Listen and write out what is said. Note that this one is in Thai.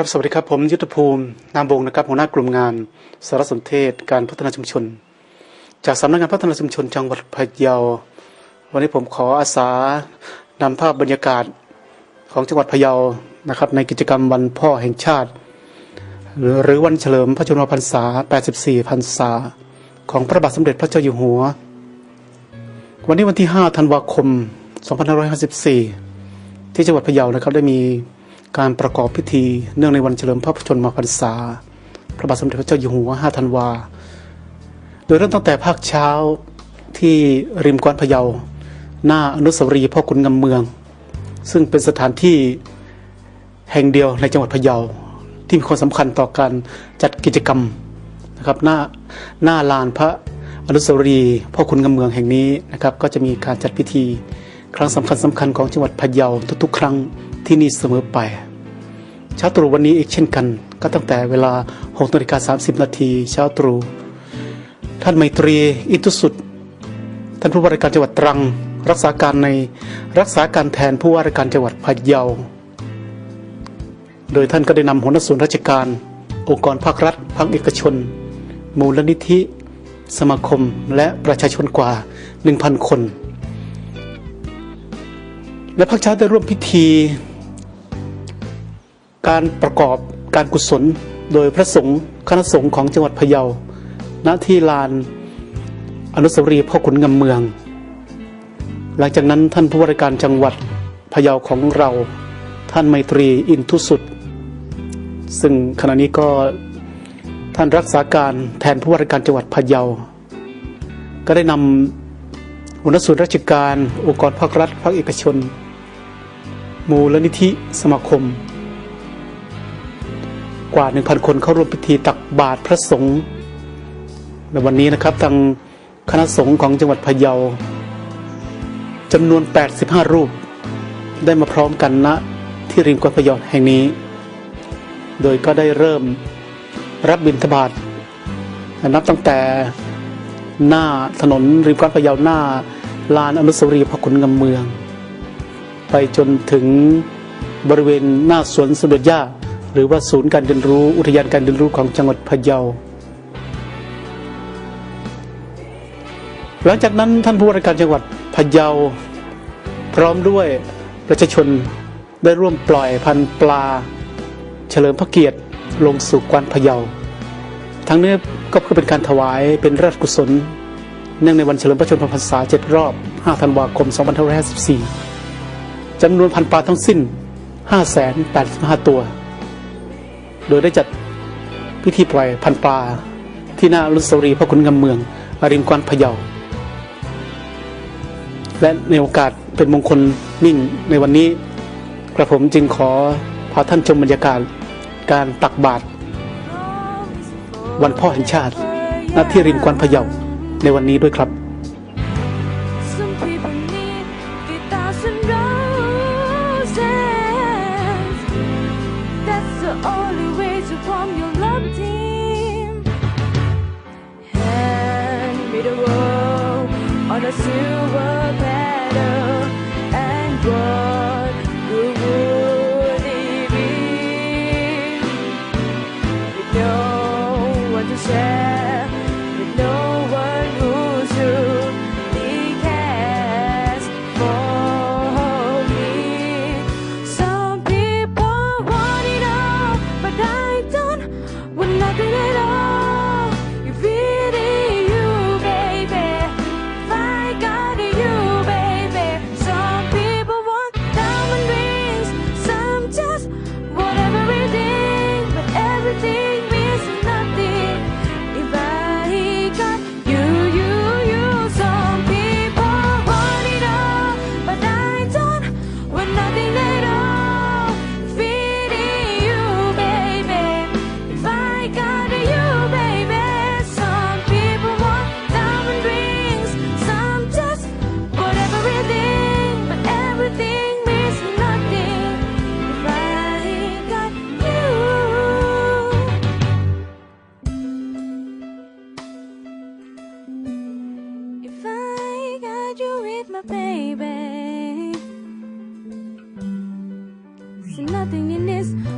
ครับสวัสดีครับผมยุทธภูมินามวงนะครับหัวหน้ากลุ่มงาน สารสนเทศการพัฒนาชุมชน จากสำนักงานพัฒนาชุมชนจังหวัดพะเยา วันนี้ผมขออาสานำภาพบรรยากาศของจังหวัดพะเยานะครับในกิจกรรมวันพ่อแห่งชาติ หรือวันเฉลิมพระชนมพรรษา 84 พรรษา ของพระบาทสมเด็จพระเจ้าอยู่หัว วันนี้วันที่ 5 ธันวาคม 2554 ที่จังหวัดพะเยานะครับได้มี การประกอบพิธีเนื่องในวันเฉลิมพระชนมพรรษา พระบาทสมเด็จพระเจ้าอยู่หัว 5 ธันวา โดยเริ่มตั้งแต่ภาคเช้าที่ริมกวนพะเยา หน้าอนุสาวรีย์พ่อขุนงำเมือง ซึ่งเป็นสถานที่แห่งเดียวในจังหวัดพะเยาที่มีความสำคัญต่อการจัดกิจกรรมนะครับหน้าหน้าลานพระอนุสาวรีย์พ่อขุนงำเมืองแห่งนี้นะครับ ก็จะมีการจัดพิธี ครั้งสำคัญสำคัญของจังหวัดพะเยาทุกๆ ครั้ง ที่นี่เสมอไปเช้าตรู่วันนี้อีกเช่นกัน ก็ตั้งแต่เวลา6นาฬิกา30นาทีเช้าตรู่ท่านไมตรีอินทุสุด ท่านผู้ว่าราชการจังหวัดตรัง รักษาการในรักษาการแทนผู้ว่าราชการจังหวัดพะเยา โดยท่านก็ได้นำหัวหน้าส่วนราชการ องค์กรภาครัฐภาคเอกชน มูลนิธิ สมาคมและประชาชนกว่า 1,000 คน และภาคเช้าได้ร่วมพิธี การประกอบการกุศลโดยพระสงฆ์คณะสงฆ์ของจังหวัดพะเยา ณ ที่ลานอนุสาวรีย์พ่อขุนงำเมือง หลังจากนั้นท่านผู้ว่าราชการจังหวัดพะเยาของเรา ท่านไมตรีอินทุสุด ซึ่งขณะนี้ก็ท่านรักษาการแทนผู้ว่าราชการจังหวัดพะเยา ก็ได้นำหัวหน้าส่วนราชการ องค์กรภาครัฐ ภาคเอกชน มูลนิธิสมาคม ว่า 1,000 คนเข้าร่วมพิธีตักบาตรพระสงฆ์ในวันนี้นะครับทางคณะสงฆ์ของจังหวัดพะเยาจำนวน 85 รูป ได้มาพร้อมกันณที่ริมกวนพะเยาแห่งนี้ โดยก็ได้เริ่มรับบิณฑบาตนับตั้งแต่หน้าถนนริมกวนพะเยาหน้าลานอนุสาวรีย์พระขุนงำเมือง ไปจนถึงบริเวณหน้าสวนสมเด็จย่า หรือว่าศูนย์การเรียนรู้อุทยานการเรียนรู้ของจังหวัดพะเยา หลังจากนั้นท่านผู้ว่าราชการจังหวัดพะเยา พร้อมด้วยประชาชนได้ร่วมปล่อยพันธุ์ปลา เฉลิมพระเกียรติลงสู่กวานพะเยา ทั้งนี้ก็เพื่อเป็นการถวายเป็นราชกุศล เนื่องในวันเฉลิมพระชนมพรรษา7รอบ 5 ธันวาคม 2554จำนวนพันปลาทั้งสิ้น 585 ตัว โดยได้จัดพิธีปล่อยพันปลา ที่หน้าอนุสาวรีย์พระขุนงำเมืองอริมกวนพะเยา และในโอกาสเป็นมงคลมิ่งในวันนี้ กระผมจึงขอพาท่านชมบรรยากาศการตักบาตรวันพ่อแห่งชาติณที่ริมกวนพะเยาในวันนี้ด้วยครับ the silver and what be? You know what to say. Nothing in this